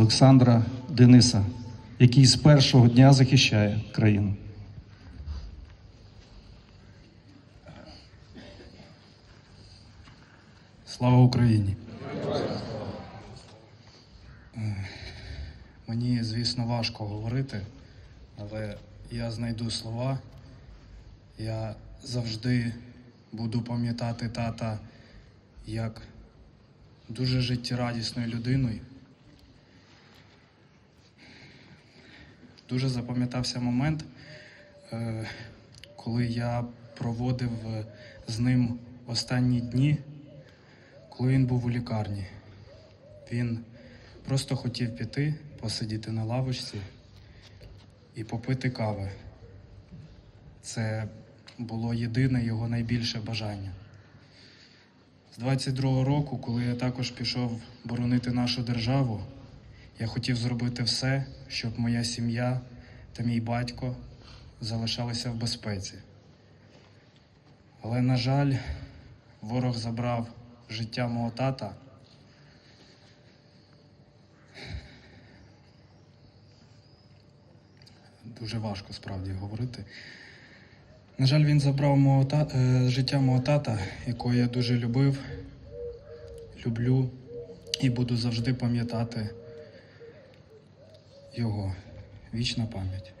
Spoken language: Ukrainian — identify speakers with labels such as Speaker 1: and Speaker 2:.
Speaker 1: Олександра Дениса, який з першого дня захищає країну.
Speaker 2: Слава Україні! Мені, звісно, важко говорити, але я знайду слова. Я завжди буду пам'ятати тата як дуже життєрадісною людиною. Дуже запам'ятався момент, е, коли я проводив з ним останні дні коли він був у лікарні. Він просто хотів піти, посидіти на лавочці і попити кави. Це було єдине його найбільше бажання. З 22-го року, коли я також пішов боронити нашу державу, я хотів зробити все, щоб моя сім'я та мій батько залишалися в безпеці. Але, на жаль, ворог забрав життя мого тата. Дуже важко справді говорити. На жаль, він забрав мого та... е, життя мого тата, якого я дуже любив, люблю і буду завжди пам'ятати його. Вічна пам'ять.